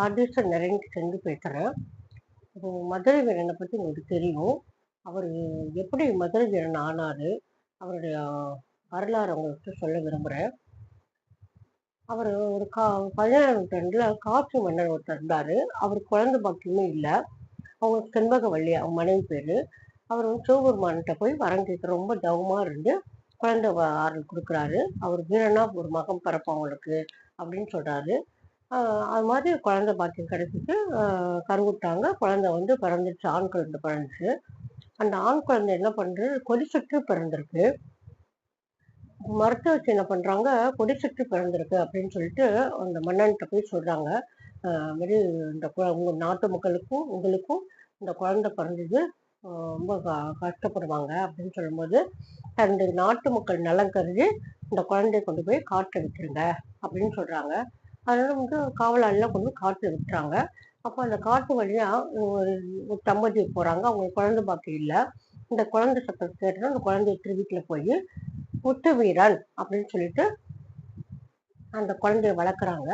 ராஜேஸ்வர் நிறைஞ்சு சென்று பேசுகிறேன் இப்போ மதுரை வீரனை பற்றி உங்களுக்கு தெரியும். அவர் எப்படி மதுரை வீரன் ஆனார்? அவருடைய வரலாறு உங்களுக்கு சொல்ல விரும்புகிறேன் அவர் ஒரு கா பதினேழாம் நூற்றாண்டில் காற்று மன்னர் ஒருத்தர் இருந்தார். அவர் குழந்தை பாக்கியமே இல்லை. அவங்க செண்பகவள்ளி அவங்க மனைவி பேர். அவர் வந்து சிவபெருமான்கிட்ட போய் வரம் கேட்க ரொம்ப தவமாக இருந்து குழந்தை வ- ஆறு கொடுக்குறாரு. அவர் வீரனா ஒரு மகன் பிறப்பான் அவங்களுக்கு அப்படின்னு சொல்கிறாரு அது மாதிரி குழந்தை பாக்கியம் கிடைச்சிட்டு ஆஹ் கருவுட்டாங்க. குழந்தை வந்து பிறந்துச்சு ஆண் குழந்தை பிறந்துச்சு. அந்த ஆண் குழந்தை என்ன பண்ணுறது கொடி பிறந்திருக்கு. மருத்துவ என்ன பண்ணுறாங்க கொடி பிறந்திருக்கு அப்படின்னு சொல்லிட்டு அந்த மன்னன்கிட்ட போய் சொல்கிறாங்க ஆஹ் மாதிரி இந்த உங்கள் நாட்டு மக்களுக்கும் உங்களுக்கும் இந்த குழந்தை பிறந்தது ரொம்ப க- கஷ்டப்படுவாங்க அப்படின்னு சொல்லும்போது தன்னுடைய நாட்டு மக்கள் நலம் கருதி இந்த குழந்தைய கொண்டு போய் காட்டுல வைக்கிறங்க அப்படின்னு சொல்கிறாங்க அதனால வந்து காவலாளிலாம் கொண்டு போய் விட்டுறாங்க. அப்போ அந்த காட்டு வழியா ஒரு தம்பதி போறாங்க. அவங்க குழந்தை பாக்கி இல்லை. இந்த குழந்தை சத்தம் கேட்டு அந்த குழந்தைய திருவிட்டுல போய் முத்து வீரன் அப்படின்னு சொல்லிட்டு அந்த குழந்தைய வளர்க்குறாங்க.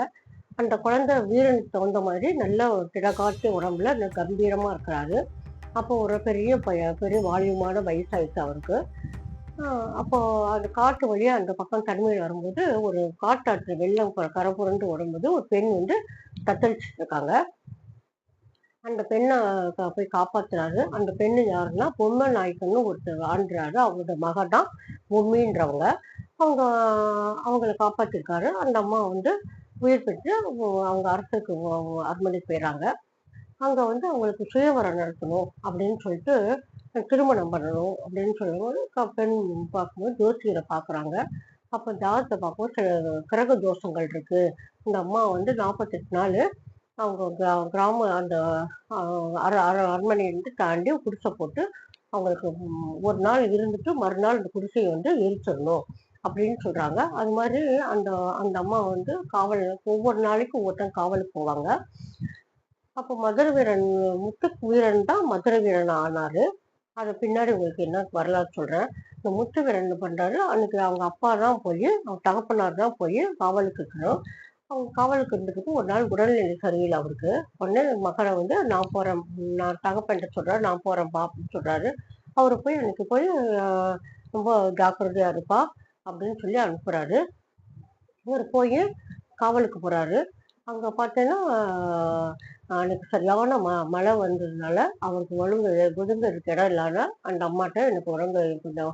அந்த குழந்தை வீரனுக்கு தகுந்த மாதிரி நல்ல ஒரு திடகாட்டு உடம்புல கம்பீரமா இருக்கிறாரு. அப்போ ஒரு பெரிய பய பெரிய வால்யூமான வயசாயிடுச்சு அவருக்கு. அப்போ அந்த காட்டு வழியா அந்த பக்கம் தனிமையில் வரும்போது ஒரு காட்டாற்று வெள்ளம் கரை புரண்டு வரும்போது ஒரு பெண் வந்து தத்தளிச்சுட்டு இருக்காங்க அந்த பெண்ணை போய் காப்பாத்துறாரு. அந்த பெண்ணு யாருன்னா பொம்மை நாயக்கன்னு ஒருத்தர் ஆண்டுறாரு. அவரோட மகன் தான் பொம்மின்றவங்க. அவங்க அவங்கள காப்பாத்திருக்காரு. அந்த அம்மா வந்து உயிர் பெற்று அவங்க- அரசுக்கு அரண்மனைக்கு போயிடுறாங்க அங்க வந்து அவங்களுக்கு சுயவரம் நடத்தணும் அப்படின்னு சொல்லிட்டு திருமணம் பண்ணணும் அப்படின்னு சொல்லும்போது பெண் பார்க்கும்போது ஜோசியரை பார்க்குறாங்க. அப்போ ஜாதகத்தை பார்க்கும்போது சில கிரக தோஷங்கள் இருக்குது இந்த அம்மா வந்து நாற்பத்தெட்டு நாள் அவங்க கிரா- கிராம அந்த ஆஹ், அர அர அரண்மனையிலிருந்து தாண்டி குடிசை போட்டு அவங்களுக்கு ஒரு நாள் இருந்துட்டு மறுநாள் அந்த குடிசையை வந்து எரிச்சிடணும் அப்படின்னு சொல்கிறாங்க அது மாதிரி அந்த அந்த அம்மா வந்து காவல் ஒவ்வொரு நாளைக்கும் ஒவ்வொருத்தன் காவலுக்கு போவாங்க. அப்போ மதுரை வீரன் முத்து வீரன் தான் மதுரை வீரன் ஆனாரு. அது பின்னாடி உங்களுக்கு என்ன வரலாறு சொல்கிறேன் இந்த முத்துவர் என்ன பண்ணுறாரு அன்னைக்கு அவங்க அப்பா தான் போய் அவங்க தகப்பனார் தான் போய் காவலுக்கு இருக்கணும். அவங்க காவலுக்கு இருந்துக்கிட்டு ஒரு நாள் உடல்நிலை சரியில்லை அவருக்கு. உடனே மகனை வந்து நான் போகிறேன் நான் தகப்பன்ட்டு சொல்கிறாரு நான் போகிறேன் பாப்புன்னு சொல்கிறாரு அவர் போய் அன்னைக்கு போய் ரொம்ப ஜாக்கிரதையாக இருப்பா அப்படின்னு சொல்லி அனுப்புகிறாரு இவர் போய் காவலுக்கு போகிறாரு அங்க பார்த்தீங்கன்னா எனக்கு அன்னைக்கு சரியான ம மழை வந்ததுனால அவருக்கு ஒழுங்கு ஒதுங்கிறதுக்கு இடம் இல்லாத அந்த அம்மாட்ட எனக்கு உறங்க கொஞ்சம்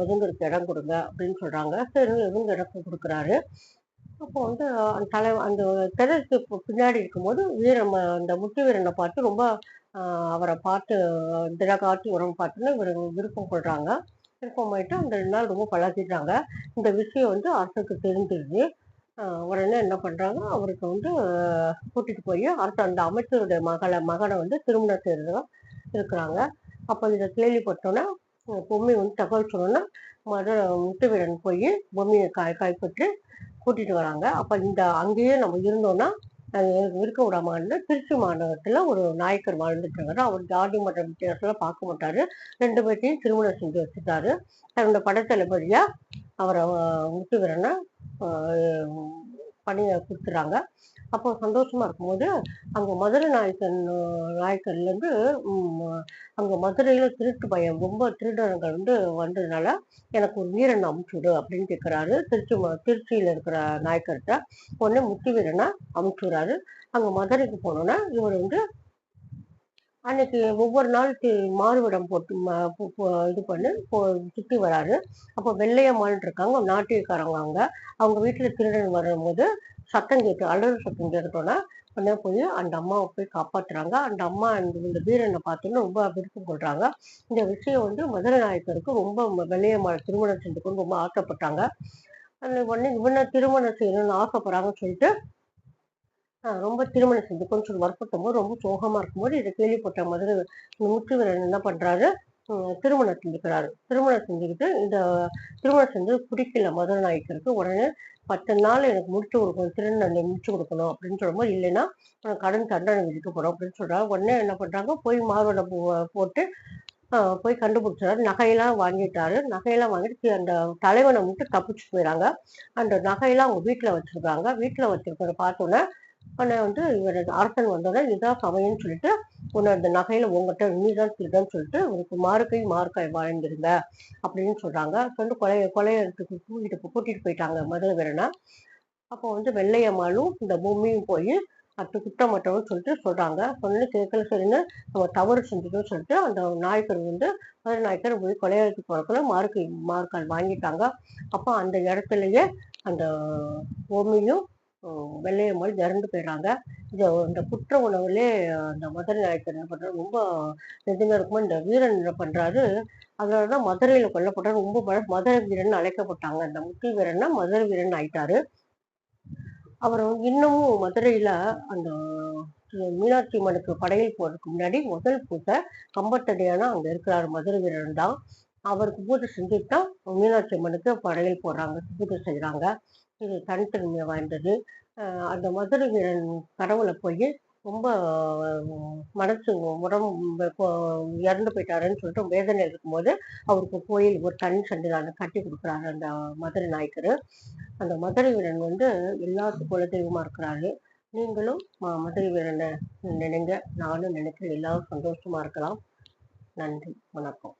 ஒதுங்கிறதுக்கு இடம் கொடுங்க அப்படின்னு சொல்றாங்க. சரி ஒதுங்க இடம் கொடுக்குறாரு. அப்போ வந்து அந்த தலை அந்த திரைக்கு பின்னாடி இருக்கும்போது வீரம் அந்த முத்து வீரனை பார்த்து ரொம்ப அவரை பார்த்து திட காட்டி உரம் பார்த்துன்னு இவர் விருப்பம் கொள்றாங்க. விருப்பம் போயிட்டு அந்த ரெண்டு நாள் ரொம்ப பழகிட்டாங்க. இந்த விஷயம் வந்து அரசுக்கு தெரிஞ்சிருது உடனே என்ன பண்றாங்க? அவருக்கு வந்து கூட்டிகிட்டு கூட்டிட்டு போய் அடுத்த அந்த அமைச்சருடைய மகளை மகனை வந்து திருமணம் செய்யறதா இருக்கிறாங்க. அப்போ இதை கேள்விப்பட்டோன்னே உம் பொம்மி வந்து தகவல் சொன்னோன்னா மத முத்துவீரன் போய் பொம்மியை காய் கைப்பற்றி கூட்டிட்டு வராங்க. அப்ப இந்த அங்கேயே நம்ம இருந்தோம்னா அது இருக்க விடாமான்னு திருச்சி மாநகரத்தில் ஒரு நாயக்கர் வாழ்ந்துட்டாரு. அவர் ஜாதி மற்ற வித்தியாசம்லாம் பார்க்க மாட்டாரு. ரெண்டு பேர்த்தையும் திருமணம் செஞ்சு வச்சுட்டாரு. தன்னோட படத்தளபதியாக அவரை ஆஹ் பண்ணி கொடுத்துறாங்க. அப்போ சந்தோஷமா இருக்கும்போது அங்க மதுரை நாயக்கன் ஆஹ் அங்கே இருந்து அங்க மதுரையில திருட்டு பயம் ரொம்ப திருடர்கள் வந்து வந்ததுனால எனக்கு ஒரு வீரன் அமுச்சுடு அப்படின்னு கேட்கிறாரு திருச்சி திருச்சியில் திருச்சியில இருக்கிற நாயக்கர்கிட்ட உடனே முத்து வீரனை அமுச்சுடுறாரு அங்க மதுரைக்கு போனோன்னா இவர் வந்து அன்னைக்கு ஒவ்வொரு நாள் மாறுவிடம் போட்டு இது பண்ணி போ- வராரு. அப்போ வெள்ளையம்மாள் இருக்காங்க நாட்டியக்காரங்க அவங்க அவங்க வீட்டில் திருடன் வரும்போது சத்தம் கேட்டு அலறு சத்தம் கேட்டோன்னா உடனே போய் அந்த அம்மாவை போய் காப்பாற்றுறாங்க அந்த அம்மா இந்த இந்த வீரனை பார்த்தோன்னு ரொம்ப விருப்பம் கொள்றாங்க. இந்த விஷயம் வந்து மதுரை நாயக்கருக்கு ரொம்ப வெள்ளையம்மாள் திருமணம் செஞ்சுக்கணும்னு ரொம்ப ஆசைப்பட்டாங்க. அந்த உடனே இவனை திருமணம் செய்யணும்னு ஆசைப்படுறாங்கன்னு சொல்லிட்டு ரொம்ப திருமணம் செஞ்சு கொஞ்சம் வற்பட்டும் போது ரொம்ப சோகமா இருக்கும்போது இதை கேள்விப்பட்ட மதுரை இந்த முத்துவீரன் என்ன பண்றாரு? திருமணம் செஞ்சுக்கிறாரு. திருமணம் செஞ்சுக்கிட்டு இந்த திருமணம் செஞ்சு பிடிக்கல மதுரை நாயக்கருக்கு. உடனே பத்து நாள் எனக்கு முடிச்சு கொடுக்கணும் திருநெல்லை முடிச்சு கொடுக்கணும் அப்படின்னு சொல்லும்போது இல்லைன்னா உனக்கு கடன் தண்டனை விதிக்கப்படும் அப்படின்னு சொல்றாங்க உடனே என்ன பண்றாங்க? போய் மாறுவடை போட்டு போய் கண்டுபிடிச்சாரு. நகையெல்லாம் வாங்கிட்டாரு. நகையெல்லாம் வாங்கிட்டு அந்த தலைவனை மட்டும் தப்பிச்சு போயிறாங்க. அந்த நகையெல்லாம் அவங்க வீட்டுல வச்சிருக்காங்க. வீட்டுல வச்சிருக்கிறத பார்த்தோன்னே ஆனால் வந்து இவர் அரசன் வந்தோடனே இதுதான் சமயம்னு சொல்லிட்டு உன்னை அந்த நகையில உங்ககிட்ட நீதான் திருடன்னு சொல்லிட்டு உனக்கு மாறுக்கை மார்க்காய் வாழ்ந்துருங்க அப்படின்னு சொல்றாங்க. சொல்லிட்டு கொலைய கொலையத்துக்கு கூட்டிட்டு கூட்டிகிட்டு கூட்டிட்டு போயிட்டாங்க மதுரை வீரனை. அப்போ வந்து வெள்ளையம்மாளும் இந்த பூமியும் போய் அது குற்றமற்றவன்னு சொல்லிட்டு சொல்றாங்க. சொன்னு கேட்கல சரின்னு நம்ம தவறு செஞ்சுட்டோம்னு சொல்லிட்டு அந்த நாயக்கர் வந்து மதுரை நாயக்கர் போய் கொலையாளத்துக்கு போகிறக்குள்ள மார்க்கு மார்க்கால் வாங்கிட்டாங்க. அப்போ அந்த இடத்துலயே அந்த பூமியும் வெள்ளையம்மாள் இறந்து போயிடுறாங்க. இந்த இந்த குற்ற உணவுலே அந்த மதுரை நாயக்கர் என்ன பண்றாரு ரொம்ப நெடுங்க இருக்குமோ இந்த வீரன் என்ன பண்றாரு அதனாலதான் மதுரையில கொல்லப்பட்டார் ரொம்ப பல மதுரை வீரன் அழைக்கப்பட்டாங்க. அந்த முக்கிய வீரன்னா மதுரை வீரன் ஆயிட்டாரு. அப்புறம் இன்னமும் மதுரையில அந்த மீனாட்சி அம்மனுக்கு படையல் போறதுக்கு முன்னாடி முதல் பூஜை கம்பத்தடியானா அங்க இருக்கிறார். மதுரை வீரன் தான். அவருக்கு பூஜை செஞ்சுட்டு தான் மீனாட்சி அம்மனுக்கு படையல் போடுறாங்க பூஜை செய்றாங்க. இது தனித்தன்மை வாய்ந்தது. அந்த மதுரை வீரன் கடவுளை போய் ரொம்ப மனசு உடம்பு இறந்து போயிட்டாருன்னு சொல்லிட்டு வேதனை இருக்கும்போது அவருக்கு கோயில் ஒரு தனி சன்னிதானம் கட்டி கொடுக்குறாரு அந்த மதுரை நாயக்கர். அந்த மதுரை வீரன் வந்து எல்லா குலதெய்வமா இருக்கிறாரு. நீங்களும் ம- மதுரை வீரனை நினைங்க. நானும் நினைக்கிறேன் எல்லாரும் சந்தோஷமா இருக்கலாம். நன்றி. வணக்கம்.